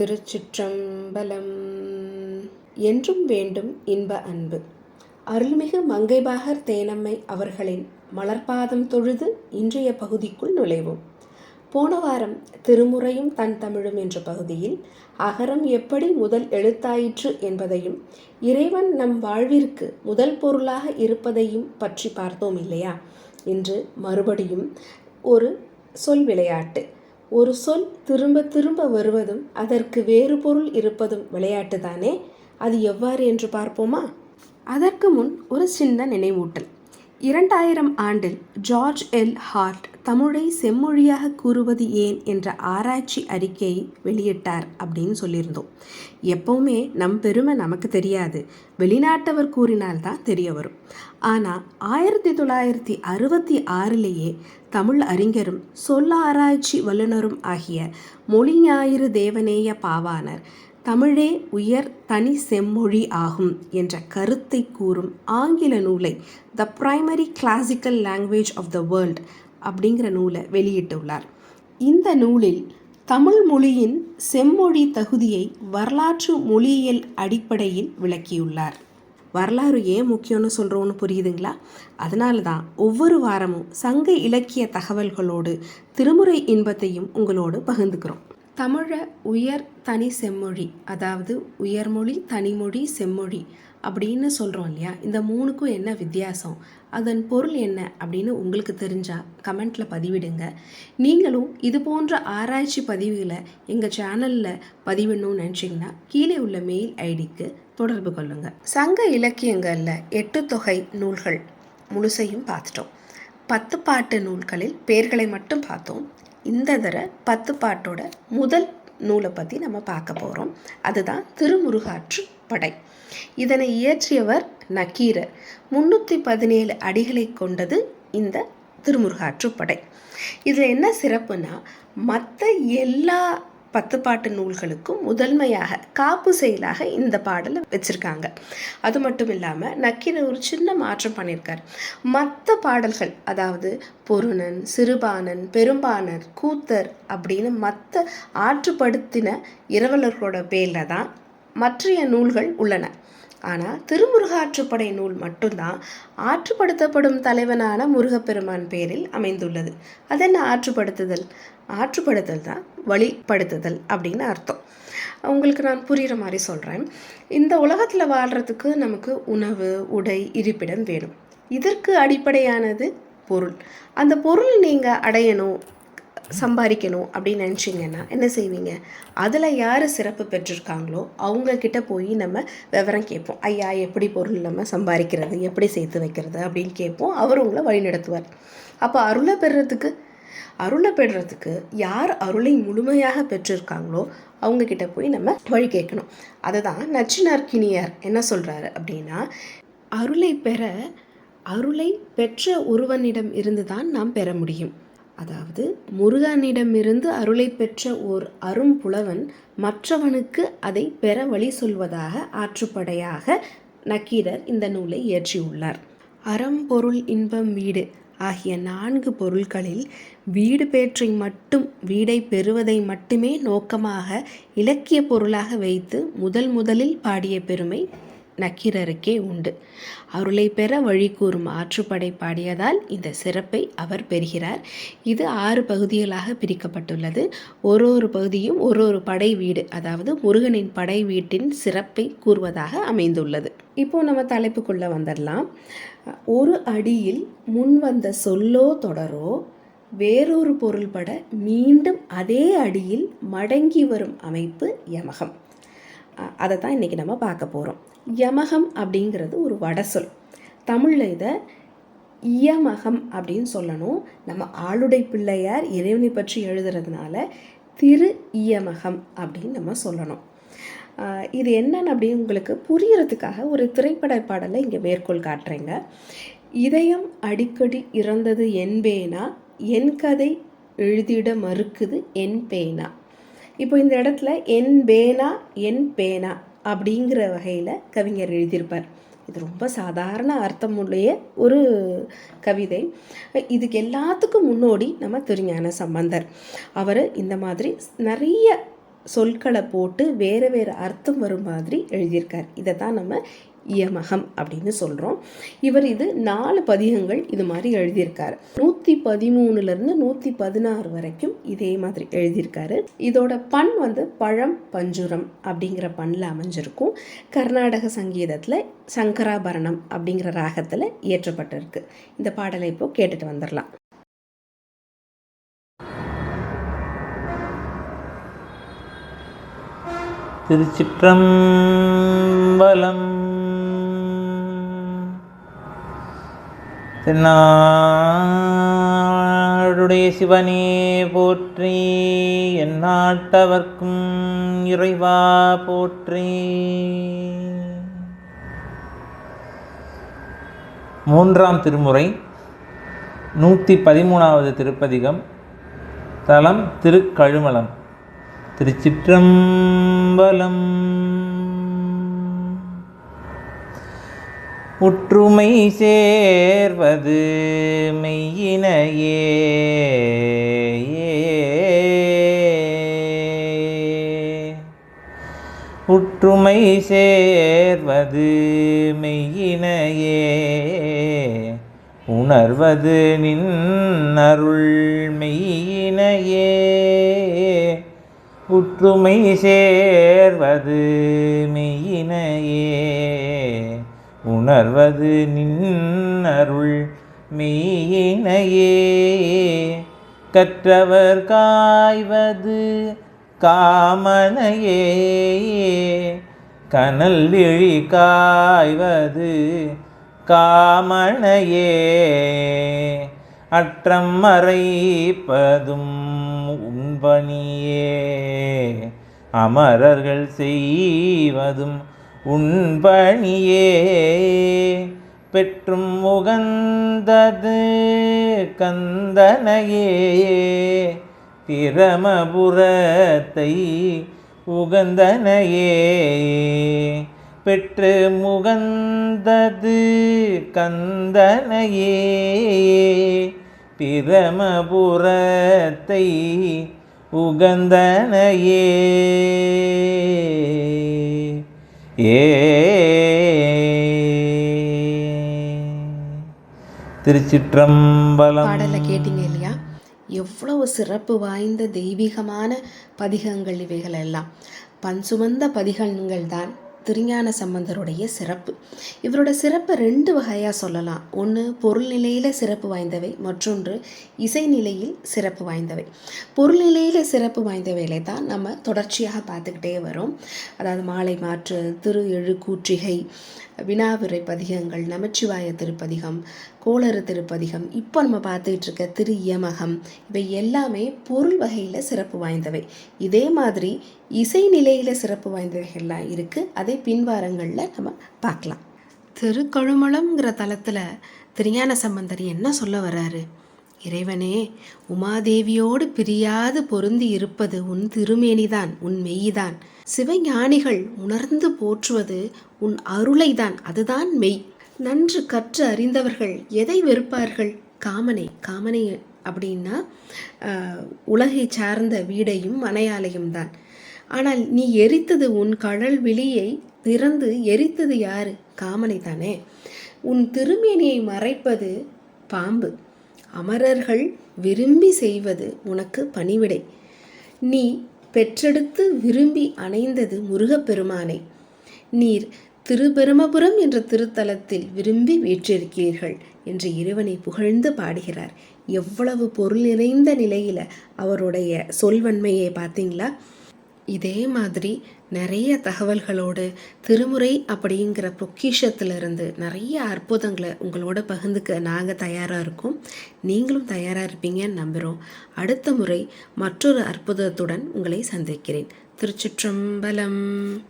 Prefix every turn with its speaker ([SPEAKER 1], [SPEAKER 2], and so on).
[SPEAKER 1] திருச்சிற்றம்பலம். என்றும் வேண்டும் இன்ப அன்பு. அருள்மிகு மங்கைபாகர் தேனம்மை அவர்களின் மலர்பாதம் தொழுது இன்றைய பகுதிக்குள் நுழைவோம். போன வாரம் திருமுறையும் தன் தமிழும் என்ற பகுதியில் அகரம் எப்படி முதல் எழுத்தாயிற்று என்பதையும் இறைவன் நம் வாழ்விற்கு முதல் பொருளாக இருப்பதையும் பற்றி பார்த்தோம் இல்லையா? இன்று மறுபடியும் ஒரு சொல் விளையாட்டு. ஒரு சொல் திரும்ப திரும்ப வருவதும் அதற்கு வேறு பொருள் இருப்பதும் விளையாட்டு தானே அது எவ்வாறு என்று பார்ப்போமா? அதற்கு முன் ஒரு சின்ன நினைவூட்டல். இரண்டாயிரம் ஆண்டில் ஜார்ஜ் எல் ஹார்ட் தமிழை செம்மொழியாக கூறுவது ஏன் என்ற ஆராய்ச்சி அறிக்கையை வெளியிட்டார் அப்படின்னு சொல்லியிருந்தோம். எப்பவுமே நம் பெருமை நமக்கு தெரியாது. வெளிநாட்டவர் கூறினால்தான் தெரிய வரும். ஆனால் ஆயிரத்தி தொள்ளாயிரத்தி அறுபத்தி ஆறிலேயே தமிழ் அறிஞரும் சொல்ல ஆராய்ச்சி வல்லுநரும் ஆகிய மொழி ஞாயிறு தேவநேய பாவானர் தமிழே உயர் தனி செம்மொழி ஆகும் என்ற கருத்தை கூறும் ஆங்கில நூலை the primary classical language of the world அப்படிங்கிற நூலை வெளியிட்டுள்ளார். இந்த நூலில் தமிழ் மொழியின் செம்மொழி தகுதியை வரலாற்று மொழியியல் அடிப்படையில் விளக்கியுள்ளார். வரலாறு ஏன் முக்கியம்னு சொல்கிறோன்னு புரியுதுங்களா? அதனால தான் ஒவ்வொரு வாரமும் சங்க இலக்கிய தகவல்களோடு திருமுறை இன்பத்தையும் உங்களோடு பகிர்ந்துக்கிறோம். தமிழை உயர் தனி செம்மொழி அதாவது உயர்மொழி தனிமொழி செம்மொழி அப்படின்னு சொல்கிறோம் இல்லையா? இந்த மூணுக்கும் என்ன வித்தியாசம்? அதன் பொருள் என்ன அப்படின்னு உங்களுக்கு தெரிஞ்சால் கமெண்ட்டில் பதிவிடுங்க. நீங்களும் இது போன்ற ஆராய்ச்சி பதிவுகளை எங்கள் சேனலில் பதிவிடணும்னு நினச்சிங்கன்னா கீழே உள்ள மெயில் ஐடிக்கு தொடர்பு கொள்ளுங்கள் சங்க இலக்கியங்களில் எட்டு தொகை நூல்கள் முழுசையும் பார்த்துட்டோம். பத்து பாட்டு நூல்களில் பெயர்களை மட்டும் பார்த்தோம். இந்த தடவை பத்து பாட்டோட முதல் நூலை பற்றி நம்ம பார்க்க போகிறோம் அதுதான் திருமுருகாற்று படை. இதனை இயற்றியவர் நக்கீரர். முன்னூற்றி பதினேழு அடிகளை கொண்டது இந்த திருமுருகாற்றுப்படை. இதில் என்ன சிறப்புனா மற்ற எல்லா பத்து பாட்டு நூல்களுக்கும் முதன்மையாக காப்பு செயலாக இந்த பாடலை வச்சுருக்காங்க. அது மட்டும் இல்லாமல் நக்கீரர் ஒரு சின்ன மாற்றம் பண்ணியிருக்கார் மற்ற பாடல்கள் அதாவது பொருணன் சிறுபானன் பெரும்பானர் கூத்தர் அப்படின்னு மற்ற ஆற்றுப்படுத்தின இரவலர்களோட பேரில் தான் மற்றைய நூல்கள் உள்ளன. ஆனால் திருமுருகாற்றுப்படை நூல் மட்டும்தான் ஆற்றுப்படுத்தப்படும் தலைவனான முருகப்பெருமான் பேரில் அமைந்துள்ளது. அது என்ன ஆற்றுப்படுத்துதல்? ஆற்றுப்படுத்தல் தான் வழிப்படுத்துதல் அப்படின்னு அர்த்தம். உங்களுக்கு நான் புரிகிற மாதிரி சொல்கிறேன் இந்த உலகத்தில் வாழ்கிறதுக்கு நமக்கு உணவு உடை இருப்பிடம் வேணும். இதற்கு அடிப்படையானது பொருள். அந்த பொருள் நீங்கள் அடையணும் சம்பாதிக்கணும் அப்படின்னு நினச்சிங்கன்னா என்ன செய்வீங்க? அதில் யார் சிறப்பு பெற்றிருக்காங்களோ அவங்கக்கிட்ட போய் நம்ம விவரம் கேட்போம். ஐயா எப்படி பொருள் நம்ம சம்பாதிக்கிறது? எப்படி சேர்த்து வைக்கிறது? அப்படின்னு கேட்போம். அவர் உங்களை வழிநடத்துவார். அப்போ அருளை பெறுறதுக்கு அருளை பெறுறதுக்கு யார் அருளை முழுமையாக பெற்றிருக்காங்களோ அவங்கக்கிட்ட போய் நம்ம வழி கேட்கணும். அதை தான் நச்சினார்கினியார் என்ன சொல்கிறாரு அப்படின்னா அருளை பெற அருளை பெற்ற ஒருவனிடம் இருந்து தான் நாம் பெற முடியும். அதாவது முருகனிடமிருந்து அருளை பெற்ற ஓர் அரும்புலவன் மற்றவனுக்கு அதை பெற வழி சொல்வதாக ஆற்றுப்படையாக நக்கீரர் இந்த நூலை இயற்றியுள்ளார். அறம் பொருள் இன்பம் வீடு ஆகிய நான்கு பொருட்களில் வீடு பேற்றை மட்டும் வீடை பெறுவதை மட்டுமே நோக்கமாக இலக்கிய பொருளாக வைத்து முதல் முதலில் பாடிய பெருமை நக்கீரருக்கே உண்டு. அருளை பெற வழி கூறும் ஆற்றுப்படை பாடியதால் இந்த சிறப்பை அவர் பெறுகிறார். இது ஆறு பகுதிகளாக பிரிக்கப்பட்டுள்ளது. ஒரு ஒரு பகுதியும் ஒரு ஒரு படை வீடு அதாவது முருகனின் படை வீட்டின் சிறப்பை கூறுவதாக அமைந்துள்ளது. இப்போ நம்ம தலைப்புக்குள்ளே வந்துடலாம் ஒரு அடியில் முன் வந்த சொல்லோ தொடரோ வேறொரு பொருள்பட மீண்டும் அதே அடியில் மடங்கி வரும் அமைப்பு யமகம். அதை தான் இன்றைக்கி நம்ம பார்க்க போகிறோம் யமகம் அப்படிங்கிறது ஒரு வடசொல் தமிழில் இதை இயமகம் அப்படின்னு சொல்லணும். நம்ம ஆளுடை பிள்ளையார் இறைவனை பற்றி எழுதுறதுனால திரு இயமகம் அப்படின்னு நம்ம சொல்லணும். இது என்னன்னு அப்படின்னு உங்களுக்கு புரியறதுக்காக ஒரு திரைப்பட பாடலை இங்கே மேற்கோள் காட்டுறேங்க. இதயம் அடிக்கடி இறந்தது என் பேனா? என் கதை எழுதிட மறுக்குது என் பேனா? இப்போ இந்த இடத்துல என் பேனா என் பேனா அப்படிங்கிற வகையில் கவிஞர் எழுதியிருப்பார். இது ரொம்ப சாதாரண அர்த்தமுடைய ஒரு கவிதை. இதுக்கு எல்லாத்துக்கும் முன்னோடி நம்ம திருஞான சம்பந்தர். அவர் இந்த மாதிரி நிறைய சொற்களை போட்டு வேறு வேறு அர்த்தம் வரும் மாதிரி எழுதியிருக்கார். இதை தான் நம்ம இயமகம் அப்படின்னு சொல்கிறோம் இவர் இது நாலு பதிகங்கள் இது மாதிரி எழுதியிருக்காரு. நூற்றி பதிமூணுலேருந்து நூற்றி பதினாறு வரைக்கும் இதே மாதிரி எழுதியிருக்காரு. இதோட பண் வந்து பழம் பஞ்சுரம் அப்படிங்கிற பண்ணில் அமைஞ்சிருக்கும். கர்நாடக சங்கீதத்தில் சங்கராபரணம் அப்படிங்கிற ராகத்தில் இயற்றப்பட்டிருக்கு. இந்த பாடலை இப்போ கேட்டுட்டு வந்துடலாம்.
[SPEAKER 2] திருச்சிற்றம்பலம் தென்னாடுடைய சிவனே போற்றி எந்நாட்டவர்க்கும் இறைவா போற்றி. மூன்றாம் திருமுறை நூற்றி பதிமூணாவது திருப்பதிகம் தலம் திருக்கழுமலம் திருச்சிற்றம்பலம். உற்றுமை சேர்வது மெய்யினையே. உற்றுமை சேர்வது மெய்யினையே. உணர்வது நின்னருள் மெய்யினையே. உற்றுமை சேர்வது மெய்யினையே. உணர்வது நின்னருள் மெய்யினையே. கற்றவர் காய்வது காமனையே. கனல் விழி காய்வது காமனையே. அற்றம் மறைப்பதும் உண்பணியே அமரர்கள் செய்வதும் உண்பணியே பெற்றும் உகந்தது கந்தனையே. பிரமபுரத்தை உகந்தனையே பெற்று முகந்தது கந்தனையே. பிரமபுரத்தை உகந்தனையே. ஏ. திருச்சிற்றம்பலம்.
[SPEAKER 1] பாடலை கேட்டீங்க இல்லையா? எவ்வளவு சிறப்பு வாய்ந்த தெய்வீகமான பதிகங்கள் இவைகள் எல்லாம் பன்சுமந்த பதிகங்கள் தான் திருஞான சம்பந்தருடைய சிறப்பு. இவரோட சிறப்பை ரெண்டு வகையாக சொல்லலாம். ஒன்று பொருள் நிலையில் சிறப்பு வாய்ந்தவை. மற்றொன்று இசை நிலையில் சிறப்பு வாய்ந்தவை. பொருள் நிலையில் சிறப்பு வாய்ந்தவைகளை தான் நம்ம தொடர்ச்சியாக பார்த்துக்கிட்டே வரோம். அதாவது மாலை மாற்று திரு எழுக்கூற்றிகை வினாவிரை பதிகங்கள் நமச்சிவாய திருப்பதிகம் கோளறு திருப்பதிகம் இப்போ நம்ம பார்த்துக்கிட்டு இருக்க திரு இயமகம் இவை எல்லாமே பொருள் வகையில் சிறப்பு வாய்ந்தவை. இதே மாதிரி இசை நிலையில் சிறப்பு வாய்ந்தவைகள்லாம் இருக்குது அதை பின்வாரங்களில் நம்ம பார்க்கலாம். திருக்கழுமலம்ங்கிற தலத்தில் திருஞான சம்பந்தர் என்ன சொல்ல வர்றாரு? இறைவனே உமாதேவியோடு பிரியாது பொருந்தி இருப்பது உன் திருமேனிதான் உன் மெய்தான் சிவஞானிகள் உணர்ந்து போற்றுவது உன் அருளைதான் அதுதான் மெய். நன்று கற்று அறிந்தவர்கள் எதை வெறுப்பார்கள்? காமனை காமனை அப்படின்னா உலகை சார்ந்த வீடையும் மனையாலையும் தான். ஆனால் நீ எரித்தது உன் கடல் விழியை திறந்து எரித்தது யாரு? காமனை தானே உன் திருமேனியை மறைப்பது பாம்பு. அமரர்கள் விரும்பி செய்வது உனக்கு பணிவிடை. நீ பெற்றெடுத்து விரும்பி அணைந்தது முருகப்பெருமானை. நீர் திருபெருமபுரம் என்ற திருத்தலத்தில் விரும்பி வீற்றிருக்கிறீர்கள் என்று இறைவனை புகழ்ந்து பாடுகிறார். எவ்வளவு பொருள் நிறைந்த நிலையில் அவருடைய சொல்வன்மையை பார்த்தீங்களா? இதே மாதிரி நிறைய தகவல்களோடு திருமுறை அப்படிங்கிற பொக்கிஷத்திலிருந்து நிறைய அற்புதங்களை உங்களோட பகிர்ந்துக்க நாங்கள் தயாராக இருக்கோம். நீங்களும் தயாராக இருப்பீங்கன்னு நம்புகிறோம் அடுத்த முறை மற்றொரு அற்புதத்துடன் உங்களை சந்திக்கிறேன். திருச்சிற்றம்பலம்.